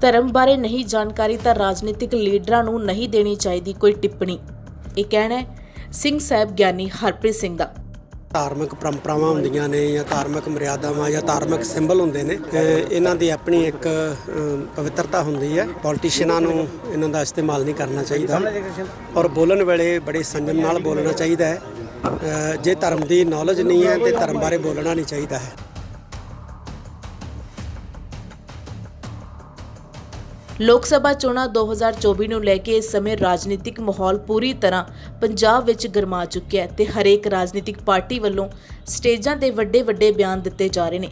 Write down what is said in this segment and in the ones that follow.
ਧਰਮ ਬਾਰੇ ਨਹੀਂ ਜਾਣਕਾਰੀ ਤਾਂ ਰਾਜਨੀਤਿਕ ਲੀਡਰਾਂ ਨੂੰ ਨਹੀਂ ਦੇਣੀ ਚਾਹੀਦੀ ਕੋਈ ਟਿੱਪਣੀ। ਇਹ ਕਹਿਣਾ ਹੈ, ਸਿੰਘ ਸਾਹਿਬ ਗਿਆਨੀ ਹਰਪ੍ਰੀਤ ਸਿੰਘ ਦਾ। ਧਾਰਮਿਕ ਪਰੰਪਰਾਵਾਂ ਹੁੰਦੀਆਂ ਨੇ ਜਾਂ ਧਾਰਮਿਕ ਮਰਿਆਦਾਵਾਂ ਜਾਂ ਧਾਰਮਿਕ ਸਿੰਬਲ ਹੁੰਦੇ ਨੇ ਇਹਨਾਂ ਦੀ ਆਪਣੀ ਇੱਕ ਪਵਿੱਤਰਤਾ ਹੁੰਦੀ ਹੈ। ਪੋਲੀਟੀਸ਼ੀਅਨਾਂ ਨੂੰ ਇਹਨਾਂ ਦਾ ਇਸਤੇਮਾਲ ਨਹੀਂ ਕਰਨਾ ਚਾਹੀਦਾ ਔਰ ਬੋਲਣ ਵੇਲੇ ਬੜੇ ਸੰਜਮ ਨਾਲ ਬੋਲਣਾ ਚਾਹੀਦਾ ਹੈ। ਜੇ ਧਰਮ ਦੀ ਨੌਲੇਜ ਨਹੀਂ ਹੈ ਤੇ ਧਰਮ ਬਾਰੇ ਬੋਲਣਾ ਨਹੀਂ ਚਾਹੀਦਾ ਹੈ। ਲੋਕ ਸਭਾ ਚੋਣਾਂ 2024 ਨੂੰ ਲੈ ਕੇ ਇਸ ਸਮੇਂ ਰਾਜਨੀਤਿਕ ਮਾਹੌਲ ਪੂਰੀ ਤਰ੍ਹਾਂ ਪੰਜਾਬ ਵਿੱਚ ਗਰਮਾ ਚੁੱਕਿਆ ਹੈ ਤੇ ਹਰੇਕ ਰਾਜਨੀਤਿਕ ਪਾਰਟੀ ਵੱਲੋਂ ਸਟੇਜਾਂ ਤੇ ਵੱਡੇ ਵੱਡੇ ਬਿਆਨ ਦਿੱਤੇ ਜਾ ਰਹੇ ਨੇ।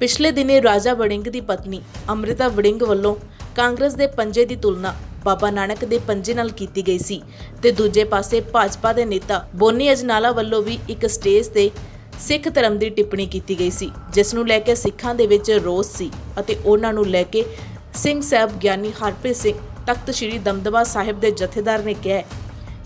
ਪਿਛਲੇ ਦਿਨੇ ਰਾਜਾ ਵੜਿੰਗ ਦੀ ਪਤਨੀ ਅੰਮ੍ਰਿਤਾ ਵੜਿੰਗ ਵੱਲੋਂ ਕਾਂਗਰਸ ਦੇ ਪੰਜੇ ਦੀ ਤੁਲਨਾ ਬਾਬਾ ਨਾਨਕ ਦੇ ਪੰਜੇ ਨਾਲ ਕੀਤੀ ਗਈ ਸੀ ਤੇ ਦੂਜੇ ਪਾਸੇ ਭਾਜਪਾ ਦੇ ਨੇਤਾ ਬੋਨੀ ਅਜਨਾਲਾ ਵੱਲੋਂ ਵੀ ਇੱਕ ਸਟੇਜ ਤੇ ਸਿੱਖ ਧਰਮ ਦੀ ਟਿੱਪਣੀ ਕੀਤੀ ਗਈ ਸੀ, ਜਿਸ ਨੂੰ ਲੈ ਕੇ ਸਿੱਖਾਂ ਦੇ ਵਿੱਚ ਰੋਸ ਸੀ ਅਤੇ ਉਹਨਾਂ ਨੂੰ ਲੈ ਕੇ ਸਿੰਘ ਸਾਹਿਬ ਗਿਆਨੀ ਹਰਪ੍ਰੀਤ ਸਿੰਘ ਤਖਤ ਸ੍ਰੀ ਦਮਦਮਾ ਸਾਹਿਬ ਦੇ ਜਥੇਦਾਰ ਨੇ ਕਿਹਾ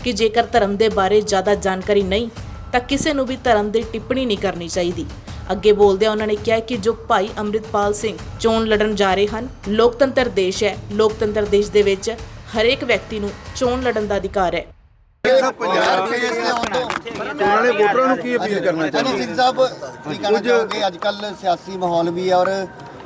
ਕਿ ਜੇਕਰ ਧਰਮ ਦੇ ਬਾਰੇ ਜ਼ਿਆਦਾ ਜਾਣਕਾਰੀ ਨਹੀਂ ਤਾਂ ਕਿਸੇ ਨੂੰ ਵੀ ਧਰਮ ਦੀ ਟਿੱਪਣੀ ਨਹੀਂ ਕਰਨੀ ਚਾਹੀਦੀ। ਅੱਗੇ ਬੋਲਦਿਆਂ ਉਹਨਾਂ ਨੇ ਕਿਹਾ ਕਿ ਜੋ ਭਾਈ ਅੰਮ੍ਰਿਤਪਾਲ ਸਿੰਘ ਚੋਣ ਲੜਨ ਜਾ ਰਹੇ ਹਨ ਲੋਕਤੰਤਰ ਦੇਸ਼ ਹੈ। ਲੋਕਤੰਤਰ ਦੇਸ਼ ਦੇ ਵਿੱਚ ਹਰੇਕ ਵਿਅਕਤੀ ਨੂੰ ਚੋਣ ਲੜਨ ਦਾ ਅਧਿਕਾਰ ਹੈ। ਉਹਨਾਂ ਨੇ ਵੋਟਰਾਂ ਨੂੰ ਕੀ ਅਪੀਲ ਕਰਨਾ ਹਾਂਜੀ ਚਾਹੁੰਦੇ ਸਿੰਘ ਸਾਹਿਬ ਕੀ ਕਹਿਣਾ ਚਾਹੋਗੇ? ਅੱਜ ਕੱਲ ਸਿਆਸੀ ਮਾਹੌਲ ਵੀ ਹੈ ਔਰ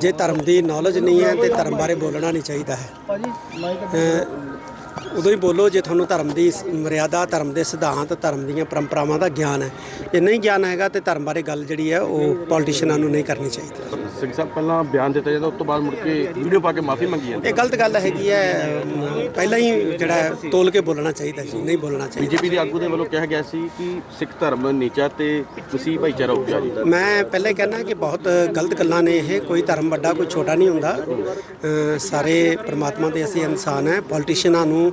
ਜੇ ਧਰਮ ਦੀ ਨੌਲੇਜ ਨਹੀਂ ਹੈ ਤੇ ਧਰਮ ਬਾਰੇ ਬੋਲਣਾ ਨਹੀਂ ਚਾਹੀਦਾ ਹੈ। ਉਦੋਂ ਹੀ ਬੋਲੋ ਜੇ ਤੁਹਾਨੂੰ ਧਰਮ ਦੀ ਸ- ਮਰਿਆਦਾ ਧਰਮ ਦੇ ਸਿਧਾਂਤ ਧਰਮ ਦੀਆਂ ਪਰੰਪਰਾਵਾਂ ਦਾ ਗਿਆਨ ਹੈ। ਜੇ ਨਹੀਂ ਗਿਆਨ ਹੈਗਾ ਤੇ ਧਰਮ ਬਾਰੇ ਗੱਲ ਜਿਹੜੀ ਹੈ ਉਹ ਪੋਲੀਟੀਸ਼ੀਅਨਾਂ ਨੂੰ ਨਹੀਂ ਕਰਨੀ ਚਾਹੀਦੀ। ਸਿੰਘ ਸਾਹਿਬ ਪਹਿਲਾਂ ਬਿਆਨ ਦਿੱਤਾ ਜਾਂਦਾ ਉਸ ਤੋਂ ਬਾਅਦ ਮੁੜ ਕੇ ਵੀਡੀਓ ਪਾ ਕੇ ਮਾਫੀ ਮੰਗੀ ਜਾਂਦੀ ਇਹ ਗਲਤ ਗੱਲ ਹੈਗੀ ਹੈ ਪਹਿਲਾਂ ਹੀ ਜਿਹੜਾ ਹੈ, ਤੋਲ ਕੇ ਬੋਲਣਾ ਚਾਹੀਦਾ ਜੀ ਨਹੀਂ ਬੋਲਣਾ ਚਾਹੀਦਾ। ਬੀਜੇਪੀ ਦੇ ਆਗੂ ਦੇ ਵੱਲੋਂ ਕਿਹਾ ਗਿਆ ਸੀ ਕਿ ਸਿੱਖ ਧਰਮ ਨੀਚਾ ਤੇ ਤੁਸੀਂ ਭਾਈਚਾਰਾ ਉੱਚਾ ਜੀ ਮੈਂ ਪਹਿਲੇ ਕਹਿਣਾ ਕਿ ਬਹੁਤ ਗਲਤ ਗੱਲਾਂ ਨੇ ਇਹ ਕੋਈ ਧਰਮ ਵੱਡਾ ਕੋਈ ਛੋਟਾ ਨਹੀਂ ਹੁੰਦਾ। ਸਾਰੇ ਪ੍ਰਮਾਤਮਾ ਦੇ ਅਸੀਂ ਇਨਸਾਨ ਹੈ ਪੋਲੀਟੀਸ਼ੀਅਨਾਂ ਨੂੰ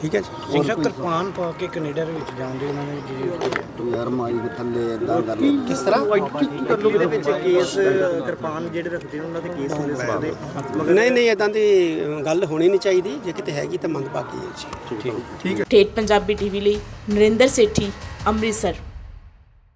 ਠੀਕ ਹੈ ਜੀ? ਸਿੰਘ ਸਾਹਿਬ ਕਿਰਪਾਨ ਪਾ ਕੇ ਕੈਨੇਡਾ ਦੇ ਵਿੱਚ ਜਾਂਦੇ ਉਹਨਾਂ ਨੇ ਜੀ? ਤੂੰ ਯਾਰ ਮਾਈ ਦੇ ਥੱਲੇ ਇਦਾਂ ਕਰ ਕਿਸ ਤਰ੍ਹਾਂ? ਦੇ ਵਿੱਚ ਕੇਸ ਕਿਰਪਾਨ ਜਿਹੜੇ ਰੱਖਦੇ ਨੇ ਉਹਨਾਂ ਦੇ ਕੇਸ ਹੁੰਦੇ ਸਵਾਦੇ ਨਹੀਂ ਨਹੀਂ ਇਦਾਂ ਦੀ ਗੱਲ ਹੋਣੀ ਨਹੀਂ ਚਾਹੀਦੀ। ਜੇ ਕਿਤੇ ਹੈਗੀ ਤਾਂ ਮੰਦਭਾਗੀ ਹੈ ਜੀ। ਠੇਠ ਪੰਜਾਬੀ ਟੀਵੀ ਲਈ ਨਰਿੰਦਰ ਸੇਠੀ ਅੰਮ੍ਰਿਤਸਰ।